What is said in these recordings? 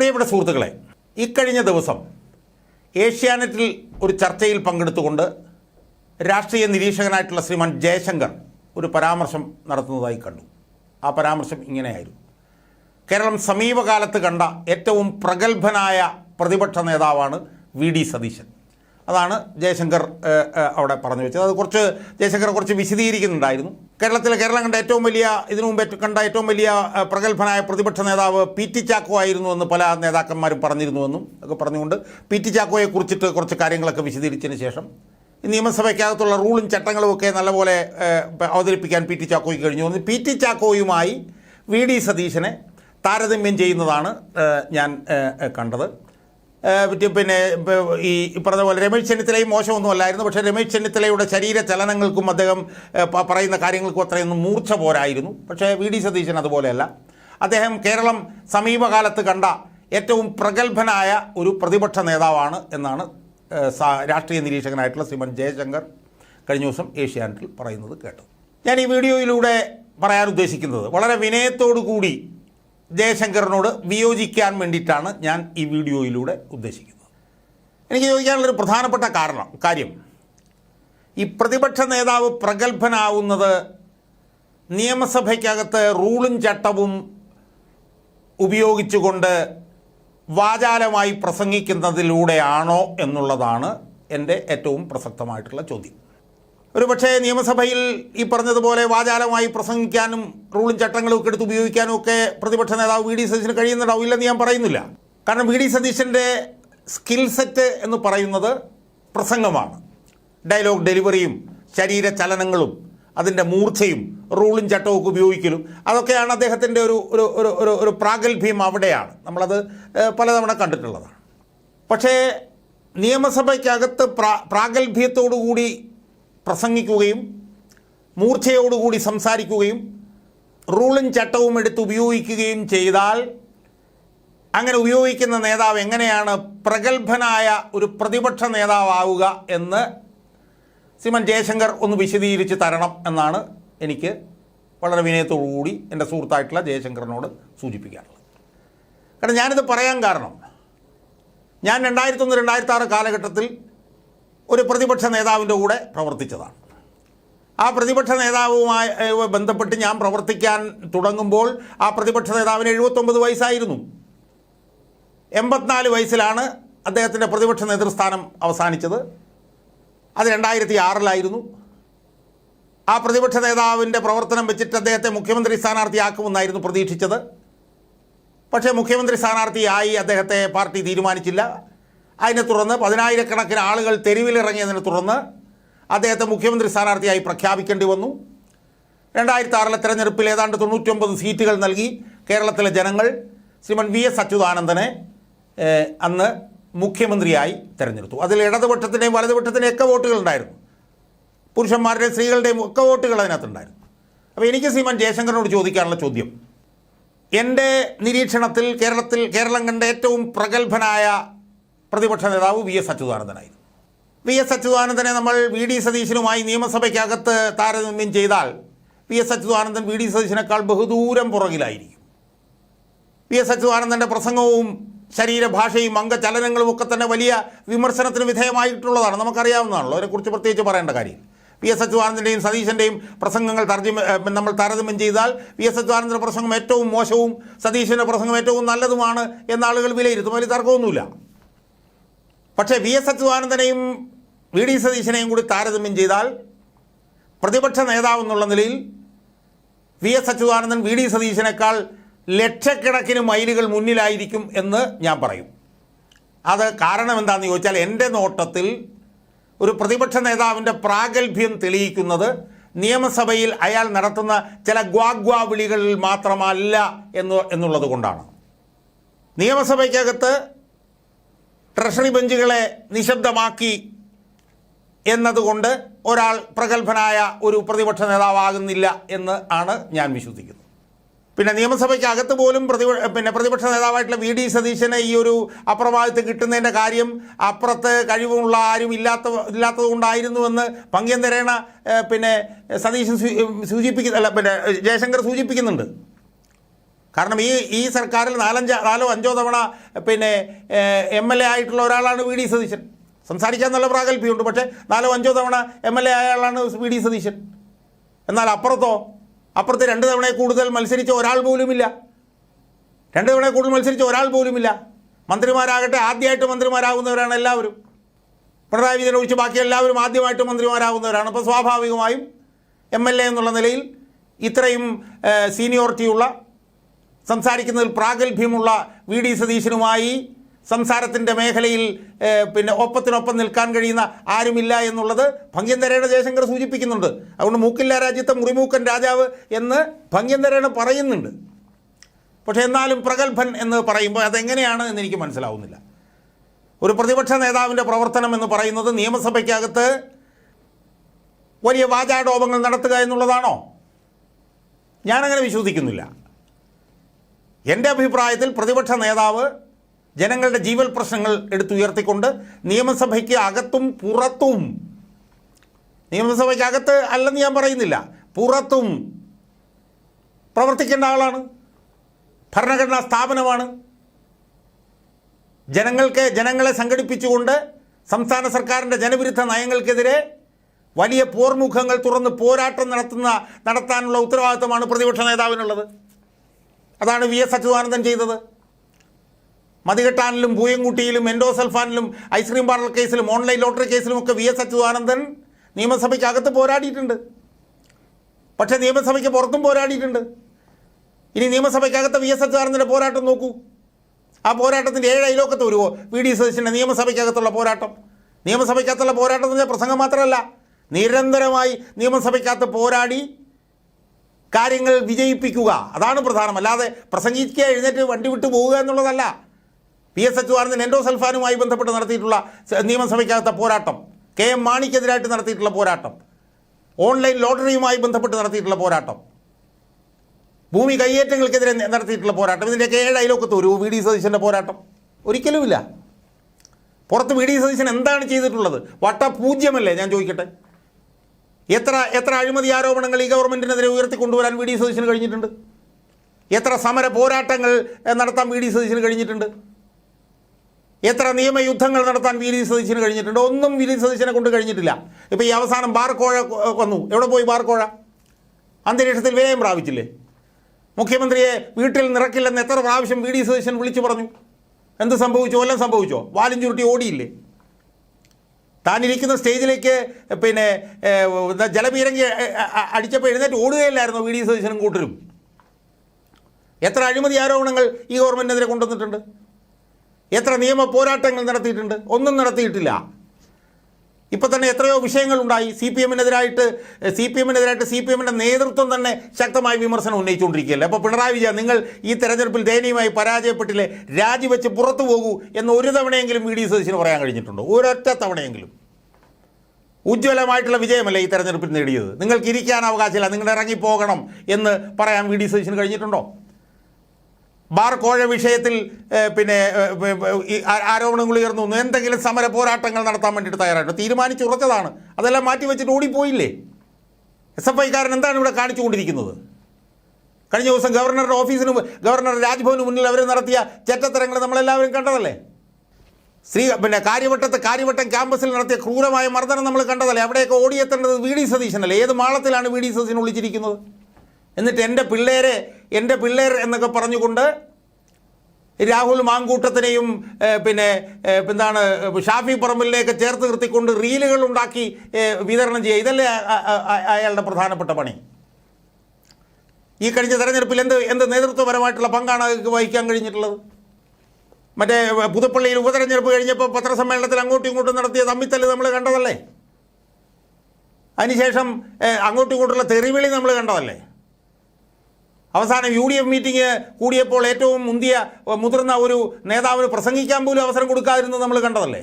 പ്രിയപ്പെട്ട സുഹൃത്തുക്കളെ ഇക്കഴിഞ്ഞ ദിവസം ഏഷ്യാനെറ്റിൽ ഒരു ചർച്ചയിൽ പങ്കെടുത്തുകൊണ്ട് രാഷ്ട്രീയ നിരീക്ഷകനായിട്ടുള്ള ശ്രീമാൻ ജയശങ്കർ ഒരു പരാമർശം നടത്തുന്നതായി കണ്ടു. ആ പരാമർശം ഇങ്ങനെയായിരുന്നു. കേരളം സമീപകാലത്ത് കണ്ട ഏറ്റവും പ്രഗത്ഭനായ പ്രതിപക്ഷ നേതാവാണ് വി ഡി സതീശൻ. അതാണ് ജയശങ്കർ അവിടെ പറഞ്ഞു വെച്ചത്. അത് കുറച്ച് ജയശങ്കർ കുറച്ച് വിശദീകരിക്കുന്നുണ്ടായിരുന്നു. കേരളത്തിലെ കേരളം കണ്ട ഏറ്റവും വലിയ ഇതിനു മുമ്പ് കണ്ട ഏറ്റവും വലിയ പ്രഗത്ഭനായ പ്രതിപക്ഷ നേതാവ് പി ടി ചാക്കോ ആയിരുന്നു എന്ന് പല നേതാക്കന്മാരും പറഞ്ഞിരുന്നുവെന്നും ഒക്കെ പറഞ്ഞുകൊണ്ട് പി ടി ചാക്കോയെ കുറിച്ചിട്ട് കുറച്ച് കാര്യങ്ങളൊക്കെ വിശദീകരിച്ചതിന് ശേഷം നിയമസഭയ്ക്കകത്തുള്ള റൂളും ചട്ടങ്ങളും ഒക്കെ നല്ലപോലെ അവതരിപ്പിക്കാൻ പി ടി ചാക്കോയ്ക്ക് കഴിഞ്ഞു. വന്നു പി ടി ചാക്കോയുമായി വി ഡി സതീശനെ താരതമ്യം ചെയ്യുന്നതാണ് ഞാൻ കണ്ടത്. പിന്നെ ഈ പറഞ്ഞ പോലെ രമേശ് ചെന്നിത്തലയും മോശമൊന്നും അല്ലായിരുന്നു. പക്ഷേ രമേശ് ചെന്നിത്തലയുടെ ശരീര ചലനങ്ങൾക്കും അദ്ദേഹം പറയുന്ന കാര്യങ്ങൾക്കും അത്രയൊന്നും മൂർച്ച പോരായിരുന്നു. പക്ഷേ വി. ഡി. സതീശൻ അതുപോലെയല്ല. അദ്ദേഹം കേരളം സമീപകാലത്ത് കണ്ട ഏറ്റവും പ്രഗത്ഭനായ ഒരു പ്രതിപക്ഷ നേതാവാണ് എന്നാണ് രാഷ്ട്രീയ നിരീക്ഷകനായിട്ടുള്ള ശ്രീമൻ ജയശങ്കർ കഴിഞ്ഞ ദിവസം ഏഷ്യാനെറ്റിൽ പറയുന്നത് കേട്ടു ഞാൻ ഈ വീഡിയോയിലൂടെ പറയാൻ ഉദ്ദേശിക്കുന്നത് വളരെ വിനയത്തോടു കൂടി ജയശങ്കറിനോട് വിയോജിക്കാൻ വേണ്ടിയിട്ടാണ് ഞാൻ ഈ വീഡിയോയിലൂടെ ഉദ്ദേശിക്കുന്നത്. എനിക്ക് ചോദിക്കാനുള്ളൊരു പ്രധാനപ്പെട്ട കാരണം കാര്യം. ഈ പ്രതിപക്ഷ നേതാവ് പ്രഗത്ഭനാവുന്നത് നിയമസഭയ്ക്കകത്ത് റൂളും ചട്ടവും ഉപയോഗിച്ചുകൊണ്ട് വാചാലമായി പ്രസംഗിക്കുന്നതിലൂടെയാണോ എന്നുള്ളതാണ് എന്റെ ഏറ്റവും പ്രസക്തമായിട്ടുള്ള ചോദ്യം. ഒരു പക്ഷേ നിയമസഭയിൽ ഈ പറഞ്ഞതുപോലെ വാചാലമായി പ്രസംഗിക്കാനും റൂളും ചട്ടങ്ങളും ഒക്കെ എടുത്ത് ഉപയോഗിക്കാനും ഒക്കെ പ്രതിപക്ഷ നേതാവ് വി ഡി സതീശന് കഴിയുന്നുണ്ടാവില്ലെന്ന് ഞാൻ പറയുന്നില്ല. കാരണം വി ഡി സതീശന്റെ സ്കിൽ സെറ്റ് എന്ന് പറയുന്നത് പ്രസംഗമാണ്. ഡയലോഗ് ഡെലിവറിയും ശരീര ചലനങ്ങളും അതിന്റെ മൂർച്ചയും റൂളും ചട്ടവും ഒക്കെ ഉപയോഗിക്കലും അതൊക്കെയാണ് അദ്ദേഹത്തിന്റെ ഒരു ഒരു ഒരു ഒരു പ്രാഗൽഭ്യം അവിടെയാണ്. നമ്മളത് പലതവണ കണ്ടിട്ടുള്ളതാണ്. പക്ഷേ നിയമസഭയ്ക്കകത്ത് പ്രാ പ്രാഗൽഭ്യത്തോടുകൂടി പ്രസംഗിക്കുകയും മൂർച്ചയോടുകൂടി സംസാരിക്കുകയും റൂളും ചട്ടവും എടുത്ത് ഉപയോഗിക്കുകയും ചെയ്താൽ അങ്ങനെ ഉപയോഗിക്കുന്ന നേതാവ് എങ്ങനെയാണ് പ്രഗത്ഭനായ ഒരു പ്രതിപക്ഷ നേതാവാവുക എന്ന് ശ്രീമൻ ജയശങ്കർ ഒന്ന് വിശദീകരിച്ച് തരണം എന്നാണ് എനിക്ക് വളരെ വിനയത്തോടുകൂടി എന്റെ സുഹൃത്തായിട്ടുള്ള ജയശങ്കറിനോട് സൂചിപ്പിക്കാറുള്ളത് കാരണം ഞാനിത് പറയാൻ കാരണം ഞാൻ രണ്ടായിരത്തൊന്ന് രണ്ടായിരത്തി ആറ് കാലഘട്ടത്തിൽ ഒരു പ്രതിപക്ഷ നേതാവിന്റെ കൂടെ പ്രവർത്തിച്ചതാണ്. ആ പ്രതിപക്ഷ നേതാവുമായി ബന്ധപ്പെട്ട് ഞാൻ പ്രവർത്തിക്കാൻ തുടങ്ങുമ്പോൾ ആ പ്രതിപക്ഷ നേതാവിന് എഴുപത്തൊമ്പത് വയസ്സായിരുന്നു. എൺപത്തിനാല് വയസ്സിലാണ് അദ്ദേഹത്തിന്റെ പ്രതിപക്ഷ നേതൃസ്ഥാനം അവസാനിച്ചത്. അത് രണ്ടായിരത്തി ആറിലായിരുന്നു ആ പ്രതിപക്ഷ നേതാവിന്റെ പ്രവർത്തനം വെച്ചിട്ട് അദ്ദേഹത്തെ മുഖ്യമന്ത്രി സ്ഥാനാർത്ഥിയാക്കുമെന്നായിരുന്നു പ്രതീക്ഷിച്ചത്. പക്ഷേ മുഖ്യമന്ത്രി സ്ഥാനാർത്ഥിയായി അദ്ദേഹത്തെ പാർട്ടി തീരുമാനിച്ചില്ല. അതിനെ തുടർന്ന് പതിനായിരക്കണക്കിന് ആളുകൾ തെരുവിലിറങ്ങിയതിനെ തുടർന്ന് അദ്ദേഹത്തെ മുഖ്യമന്ത്രി സ്ഥാനാർത്ഥിയായി പ്രഖ്യാപിക്കേണ്ടി വന്നു. രണ്ടായിരത്തി ആറിലെ തെരഞ്ഞെടുപ്പിൽ ഏതാണ്ട് തൊണ്ണൂറ്റൊമ്പത് സീറ്റുകൾ നൽകി കേരളത്തിലെ ജനങ്ങൾ. ശ്രീമൻ വി എസ് അച്യുതാനന്ദനെ അന്ന് മുഖ്യമന്ത്രിയായി തെരഞ്ഞെടുത്തു. അതിൽ ഇടതുപക്ഷത്തിന്റെയും വലതുപക്ഷത്തിന്റെയും ഒക്കെ വോട്ടുകളുണ്ടായിരുന്നു പുരുഷന്മാരുടെയും സ്ത്രീകളുടെയും ഒക്കെ വോട്ടുകൾ അതിനകത്തുണ്ടായിരുന്നു. അപ്പോൾ എനിക്ക് ശ്രീമാൻ ജയശങ്കറിനോട് ചോദിക്കാനുള്ള ചോദ്യം. എന്റെ നിരീക്ഷണത്തിൽ കേരളത്തിൽ കേരളം കണ്ട ഏറ്റവും പ്രഗത്ഭനായ പ്രതിപക്ഷ നേതാവ് വി എസ് അച്യുതാനന്ദനായിരുന്നു. വി എസ് അച്യുതാനന്ദനെ നമ്മൾ വി ഡി സതീശനുമായി നിയമസഭയ്ക്കകത്ത് താരതമ്യം ചെയ്താൽ V S Achuthanandan V D സതീശനേക്കാൾ ബഹുദൂരം പുറകിലായിരിക്കും. വി എസ് അച്യുതാനന്ദന്റെ പ്രസംഗവും ശരീരഭാഷയും അംഗചലനങ്ങളും ഒക്കെ തന്നെ വലിയ വിമർശനത്തിന് വിധേയമായിട്ടുള്ളതാണ്. നമുക്കറിയാവുന്നതാണല്ലോ. അതിനെക്കുറിച്ച് പ്രത്യേകിച്ച് പറയേണ്ട കാര്യം വി എസ് അച്യുതാനന്ദന്റെയും സതീശന്റെയും പ്രസംഗങ്ങൾ തർജമ നമ്മൾ താരതമ്യം ചെയ്താൽ വി എസ് അച്യുതാനന്ദന്റെ പ്രസംഗം ഏറ്റവും മോശവും സതീശന്റെ പ്രസംഗം ഏറ്റവും നല്ലതുമാണ് എന്ന ആളുകൾ വിലയിരുത്തും. അതിൽ തർക്കമൊന്നുമില്ല. പക്ഷേ വി എസ് അച്യുതാനന്ദനെയും വി ഡി സതീശനെയും കൂടി താരതമ്യം ചെയ്താൽ പ്രതിപക്ഷ നേതാവ് എന്നുള്ള നിലയിൽ V S Achuthanandan V D സതീശനേക്കാൾ ലക്ഷക്കണക്കിന് മൈലുകൾ മുന്നിലായിരിക്കും എന്ന് ഞാൻ പറയും. അത് കാരണം എന്താണെന്ന് ചോദിച്ചാൽ എന്റെ നോട്ടത്തിൽ ഒരു പ്രതിപക്ഷ നേതാവിന്റെ പ്രാഗൽഭ്യം തെളിയിക്കുന്നത് നിയമസഭയിൽ അയാൾ നടത്തുന്ന ചില ഗ്വാഗ്വാ വിളികളിൽ മാത്രമല്ല എന്ന് എന്നുള്ളത് കൊണ്ടാണ്. നിയമസഭയ്ക്കകത്ത് ട്രഷറി ബെഞ്ചുകളെ നിശബ്ദമാക്കി എന്നതുകൊണ്ട് ഒരാൾ പ്രഗത്ഭനായ ഒരു പ്രതിപക്ഷ നേതാവാകുന്നില്ല എന്ന് ആണ് ഞാൻ വിശ്വസിക്കുന്നത്. പിന്നെ നിയമസഭയ്ക്കകത്ത് പോലും പ്രതി പിന്നെ പ്രതിപക്ഷ നേതാവായിട്ടുള്ള വി ഡി സതീശന് ഈ ഒരു അപ്രമാദിത്വം കിട്ടുന്നതിന്റെ കാര്യം അപ്പുറത്ത് കഴിവുള്ള ആരും ഇല്ലാത്ത ഇല്ലാത്തത് കൊണ്ടായിരുന്നുവെന്ന് പങ്ക്യന്തരേണ തരേണ പിന്നെ സതീശൻ സൂചിപ്പിക്കുന്ന അല്ല പിന്നെ ജയശങ്കർ സൂചിപ്പിക്കുന്നുണ്ട്. കാരണം ഈ ഈ സർക്കാരിൽ നാലഞ്ച് നാലോ അഞ്ചോ തവണ പിന്നെ എം എൽ എ ആയിട്ടുള്ള ഒരാളാണ് വി ഡി സതീശൻ. സംസാരിക്കാൻ നല്ല പ്രാഗൽഭ്യമുണ്ട് പക്ഷേ നാലോ അഞ്ചോ തവണ എം എൽ എ ആയ ആളാണ് വി ഡി സതീശൻ. എന്നാൽ അപ്പുറത്തോ അപ്പുറത്ത് രണ്ട് തവണ കൂടുതൽ മത്സരിച്ച ഒരാൾ പോലുമില്ല. രണ്ട് തവണ കൂടുതൽ മത്സരിച്ച ഒരാൾ പോലുമില്ല. മന്ത്രിമാരാകട്ടെ ആദ്യമായിട്ട് മന്ത്രിമാരാകുന്നവരാണ് എല്ലാവരും. പിണറായി വിജയൻ ഒഴിച്ച് ബാക്കി എല്ലാവരും ആദ്യമായിട്ട് മന്ത്രിമാരാകുന്നവരാണ്. അപ്പോൾ സ്വാഭാവികമായും എം എൽ എ എന്നുള്ള നിലയിൽ ഇത്രയും സീനിയോറിറ്റിയുള്ള സംസാരിക്കുന്നതിൽ പ്രാഗൽഭ്യമുള്ള വി ഡി സതീശനുമായി സംസാരത്തിന്റെ മേഖലയിൽ പിന്നെ ഒപ്പത്തിനൊപ്പം നിൽക്കാൻ കഴിയുന്ന ആരുമില്ല എന്നുള്ളത് ഭംഗ്യന്തരേണ ജയശങ്കർ സൂചിപ്പിക്കുന്നുണ്ട്. അതുകൊണ്ട് മൂക്കില്ല രാജ്യത്തെ മുറിമൂക്കൻ രാജാവ് എന്ന് ഭംഗ്യന്തരേണ പറയുന്നുണ്ട്. പക്ഷേ എന്നാലും പ്രഗത്ഭൻ എന്ന് പറയുമ്പോൾ അതെങ്ങനെയാണ് എന്ന് എനിക്ക് മനസ്സിലാവുന്നില്ല. ഒരു പ്രതിപക്ഷ നേതാവിന്റെ പ്രവർത്തനം എന്ന് പറയുന്നത് നിയമസഭയ്ക്കകത്ത് വലിയ വാചാടോപങ്ങൾ നടത്തുക എന്നുള്ളതാണോ? ഞാനങ്ങനെ വിശ്വസിക്കുന്നില്ല. എന്റെ അഭിപ്രായത്തിൽ പ്രതിപക്ഷ നേതാവ് ജനങ്ങളുടെ ജീവൽ പ്രശ്നങ്ങൾ എടുത്തുയർത്തിക്കൊണ്ട് നിയമസഭയ്ക്ക് അകത്തും പുറത്തും നിയമസഭയ്ക്ക് അകത്ത് അല്ലെന്ന് ഞാൻ പറയുന്നില്ല പുറത്തും പ്രവർത്തിക്കേണ്ട ആളാണ് ഭരണഘടനാ സ്ഥാപനമാണ്. ജനങ്ങൾക്ക് ജനങ്ങളെ സംഘടിപ്പിച്ചുകൊണ്ട് സംസ്ഥാന സർക്കാരിന്റെ ജനവിരുദ്ധ നയങ്ങൾക്കെതിരെ വലിയ പോർമുഖങ്ങൾ തുറന്ന് പോരാട്ടം നടത്തുന്ന നടത്താനുള്ള ഉത്തരവാദിത്തമാണ് പ്രതിപക്ഷ നേതാവിനുള്ളത്. അതാണ് വി എസ് അച്യുതാനന്ദൻ ചെയ്തത്. മതികെട്ടാനിലും പൂയംകുട്ടിയിലും എൻഡോസൽഫാനിലും ഐസ്ക്രീം പാർലർ കേസിലും ഓൺലൈൻ ലോട്ടറി കേസിലും ഒക്കെ വി എസ് അച്യുതാനന്ദൻ നിയമസഭയ്ക്കകത്ത് പോരാടിയിട്ടുണ്ട്. പക്ഷേ നിയമസഭയ്ക്ക് പുറത്തും പോരാടിയിട്ടുണ്ട്. ഇനി നിയമസഭയ്ക്കകത്ത് വി എസ് അച്യുതാനന്ദന്റെ പോരാട്ടം നോക്കൂ. ആ പോരാട്ടത്തിന്റെ ഏഴ് അയലോക്കത്ത് വരുമോ വി ഡി സതീശന്റെ നിയമസഭയ്ക്കകത്തുള്ള പോരാട്ടം. നിയമസഭയ്ക്കകത്തുള്ള പോരാട്ടം എന്ന് പറഞ്ഞാൽ പ്രസംഗം മാത്രമല്ല നിരന്തരമായി നിയമസഭയ്ക്കകത്ത് പോരാടി കാര്യങ്ങൾ വിജയിപ്പിക്കുക. അതാണ് പ്രധാനം. അല്ലാതെ പ്രസംഗിക്കുക എഴുന്നേറ്റ് വണ്ടി വിട്ടു പോവുക എന്നുള്ളതല്ല. പി എസ് എച്ച് ആറിന് നെൻഡോ സൽഫാനുമായി ബന്ധപ്പെട്ട് നടത്തിയിട്ടുള്ള നിയമസഭയ്ക്കകത്തെ പോരാട്ടം. കെ എം മാണിക്കെതിരായിട്ട് നടത്തിയിട്ടുള്ള പോരാട്ടം. ഓൺലൈൻ ലോട്ടറിയുമായി ബന്ധപ്പെട്ട് നടത്തിയിട്ടുള്ള പോരാട്ടം. ഭൂമി കയ്യേറ്റങ്ങൾക്കെതിരെ നടത്തിയിട്ടുള്ള പോരാട്ടം. ഇതിന്റെയൊക്കെ ഏഴ് അയലോക്കത്ത് ഒരു വി ഡി സതീശന്റെ പോരാട്ടം. ഒരിക്കലുമില്ല. പുറത്ത് വി ഡി സതീശൻ എന്താണ് ചെയ്തിട്ടുള്ളത്? വട്ട പൂജ്യമല്ലേ ഞാൻ ചോദിക്കട്ടെ. എത്ര എത്ര അഴിമതി ആരോപണങ്ങൾ ഈ ഗവൺമെന്റിനെതിരെ ഉയർത്തിക്കൊണ്ടുവരാൻ വി ഡി സതീശന് കഴിഞ്ഞിട്ടുണ്ട്? എത്ര സമര പോരാട്ടങ്ങൾ നടത്താൻ വി ഡി സതീശന് കഴിഞ്ഞിട്ടുണ്ട്? എത്ര നിയമയുദ്ധങ്ങൾ നടത്താൻ വി ഡി സതീശന് കഴിഞ്ഞിട്ടുണ്ട്? ഒന്നും വി ഡി സതീശനെ കൊണ്ട് കഴിഞ്ഞിട്ടില്ല. ഇപ്പോൾ ഈ അവസാനം ബാർക്കോഴ വന്നു. എവിടെ പോയി ബാർക്കോഴ? അന്തരീക്ഷത്തിൽ വിനയം പ്രാപിച്ചില്ലേ? മുഖ്യമന്ത്രിയെ വീട്ടിൽ നിറക്കില്ലെന്ന് എത്ര പ്രാവശ്യം വി ഡി സതീശൻ വിളിച്ചു പറഞ്ഞു? എന്ത് സംഭവിച്ചോ? എല്ലാം സംഭവിച്ചോ? വാലും ചുരുട്ടി ഓടിയില്ലേ? താനിരിക്കുന്ന സ്റ്റേജിലേക്ക് പിന്നെ ജലപീരങ്കി അടിച്ചപ്പോൾ എഴുന്നേറ്റ് ഓടുകയില്ലായിരുന്നു വി ഡി സതീശനും കൂട്ടരും? എത്ര അഴിമതി ആരോപണങ്ങൾ ഈ ഗവൺമെന്റിനെതിരെ കൊണ്ടുവന്നിട്ടുണ്ട്? എത്ര നിയമ പോരാട്ടങ്ങൾ നടത്തിയിട്ടുണ്ട്? ഒന്നും നടത്തിയിട്ടില്ല. ഇപ്പം തന്നെ എത്രയോ വിഷയങ്ങളുണ്ടായി. സി പി എമ്മിനെതിരായിട്ട് സി പി എമ്മിനെതിരായിട്ട് സി പി എമ്മിന്റെ നേതൃത്വം തന്നെ ശക്തമായ വിമർശനം ഉന്നയിച്ചുകൊണ്ടിരിക്കുകയല്ലേ? അപ്പോൾ പിണറായി വിജയൻ നിങ്ങൾ ഈ തെരഞ്ഞെടുപ്പിൽ ദയനീയമായി പരാജയപ്പെട്ടില്ലേ? രാജിവെച്ച് പുറത്തു പോകൂ എന്ന് ഒരു തവണയെങ്കിലും വി ഡി സതീശന് പറയാൻ കഴിഞ്ഞിട്ടുണ്ടോ? ഒരൊറ്റ തവണയെങ്കിലും. ഉജ്ജ്വലമായിട്ടുള്ള വിജയമല്ലേ ഈ തെരഞ്ഞെടുപ്പിൽ നേടിയത്? നിങ്ങൾക്ക് ഇരിക്കാൻ അവകാശമില്ല. നിങ്ങൾ ഇറങ്ങിപ്പോകണം എന്ന് പറയാൻ വി ഡി സതീശന് കഴിഞ്ഞിട്ടുണ്ടോ? ബാർ കോഴ വിഷയത്തിൽ പിന്നെ ആരോപണങ്ങൾ ഉയർന്നു. എന്തെങ്കിലും സമര പോരാട്ടങ്ങൾ നടത്താൻ വേണ്ടിയിട്ട് തയ്യാറായിട്ട്? തീരുമാനിച്ചുറച്ചതാണ് അതെല്ലാം മാറ്റി വെച്ചിട്ട് ഓടിപ്പോയില്ലേ? എസ് എഫ് ഐക്കാരൻ എന്താണ് ഇവിടെ കാണിച്ചുകൊണ്ടിരിക്കുന്നത്? കഴിഞ്ഞ ദിവസം ഗവർണറുടെ ഓഫീസിന് ഗവർണർ രാജ്ഭവന് മുന്നിൽ അവർ നടത്തിയ ചെറ്റത്തരങ്ങൾ നമ്മളെല്ലാവരും കണ്ടതല്ലേ? ശ്രീ പിന്നെ കാര്യവട്ടത്ത് കാര്യവട്ടം ക്യാമ്പസിൽ നടത്തിയ ക്രൂരമായ മർദ്ദനം നമ്മൾ കണ്ടതല്ലേ? അവിടെയൊക്കെ ഓടിയെത്തേണ്ടത് വി ഡി സതീശനല്ലേ? ഏത് മാളത്തിലാണ് വി ഡി സതീശൻ ഒളിച്ചിരിക്കുന്നത്? എന്നിട്ട് എന്റെ പിള്ളേരെ എന്റെ പിള്ളേർ എന്നൊക്കെ പറഞ്ഞുകൊണ്ട് രാഹുൽ മാങ്കൂട്ടത്തിനെയും പിന്നെ എന്താണ് ഷാഫി പറമ്പിലിനെയൊക്കെ ചേർത്ത് നിർത്തിക്കൊണ്ട് റീലുകൾ ഉണ്ടാക്കി വിതരണം ചെയ്യുക. ഇതല്ലേ അയാളുടെ പ്രധാനപ്പെട്ട പണി. ഈ കഴിഞ്ഞ തെരഞ്ഞെടുപ്പിൽ എന്ത് എന്ത് നേതൃത്വപരമായിട്ടുള്ള പങ്കാണ് വഹിക്കാൻ കഴിഞ്ഞിട്ടുള്ളത്? മറ്റേ പുതുപ്പള്ളിയിൽ ഉപതെരഞ്ഞെടുപ്പ് കഴിഞ്ഞപ്പോൾ പത്രസമ്മേളനത്തിൽ അങ്ങോട്ടും ഇങ്ങോട്ടും നടത്തിയ തമ്മിത്തല്ല് നമ്മൾ കണ്ടതല്ലേ? അതിനുശേഷം അങ്ങോട്ടും ഇങ്ങോട്ടുള്ള തെറിവിളി നമ്മൾ കണ്ടതല്ലേ? അവസാനം യു ഡി എഫ് മീറ്റിംഗ് കൂടിയപ്പോൾ ഏറ്റവും മുന്തിയ മുതിർന്ന ഒരു നേതാവിന് പ്രസംഗിക്കാൻ പോലും അവസരം കൊടുക്കാതിരുന്നത് നമ്മൾ കണ്ടതല്ലേ?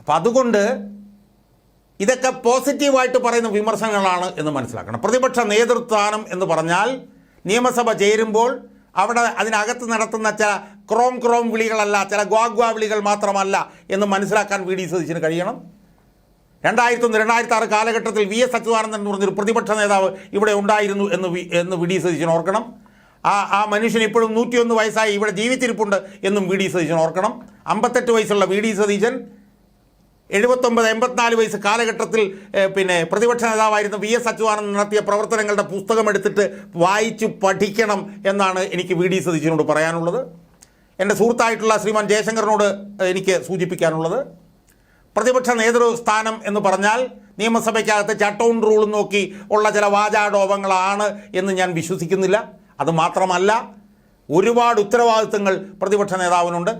അപ്പം അതുകൊണ്ട് ഇതൊക്കെ പോസിറ്റീവായിട്ട് പറയുന്ന വിമർശനങ്ങളാണ് എന്ന് മനസ്സിലാക്കണം. പ്രതിപക്ഷ നേതൃത്വം എന്ന് പറഞ്ഞാൽ നിയമസഭ ചേരുമ്പോൾ അവിടെ അതിനകത്ത് നടത്തുന്ന ചില ക്രോം ക്രോം വിളികളല്ല ചില ഗ്വാഗ്വാ വിളികൾ മാത്രമല്ല എന്ന് മനസ്സിലാക്കാൻ വി ഡി സതീശന് കഴിയണം. രണ്ടായിരത്തി ഒന്ന് രണ്ടായിരത്തി ആറ് കാലഘട്ടത്തിൽ വി എസ് അച്യുതാനന്ദൻ എന്ന് പറഞ്ഞൊരു പ്രതിപക്ഷ നേതാവ് ഇവിടെ ഉണ്ടായിരുന്നു എന്ന് എന്ന് വി ഡി സതീശൻ ഓർക്കണം. ആ ആ മനുഷ്യൻ ഇപ്പോഴും നൂറ്റിയൊന്ന് വയസ്സായി ഇവിടെ ജീവിച്ചിരിപ്പുണ്ട് എന്നും വി ഡി സതീശൻ ഓർക്കണം. അമ്പത്തെട്ട് വയസ്സുള്ള വി ഡി സതീശൻ എഴുപത്തൊമ്പത് എൺപത്തിനാല് വയസ്സ് കാലഘട്ടത്തിൽ പിന്നെ പ്രതിപക്ഷ നേതാവായിരുന്ന വി എസ് അച്യുതാനന്ദൻ നടത്തിയ പ്രവർത്തനങ്ങളുടെ പുസ്തകം എടുത്തിട്ട് വായിച്ചു പഠിക്കണം എന്നാണ് എനിക്ക് വി ഡി സതീശനോട് പറയാനുള്ളത്. എന്റെ സുഹൃത്തായിട്ടുള്ള ശ്രീമാൻ ജയശങ്കറിനോട് എനിക്ക് സൂചിപ്പിക്കാനുള്ളത്. പ്രതിപക്ഷ നേതൃസ്ഥാനം എന്ന് പറഞ്ഞാൽ നിയമസഭയ്ക്കകത്ത് ചട്ടവും റൂളും നോക്കി ഉള്ള ചില വാചാടോപങ്ങളാണ് എന്ന് ഞാൻ വിശ്വസിക്കുന്നില്ല. അത് മാത്രമല്ല ഒരുപാട് ഉത്തരവാദിത്തങ്ങൾ പ്രതിപക്ഷ നേതാവിനുണ്ട്.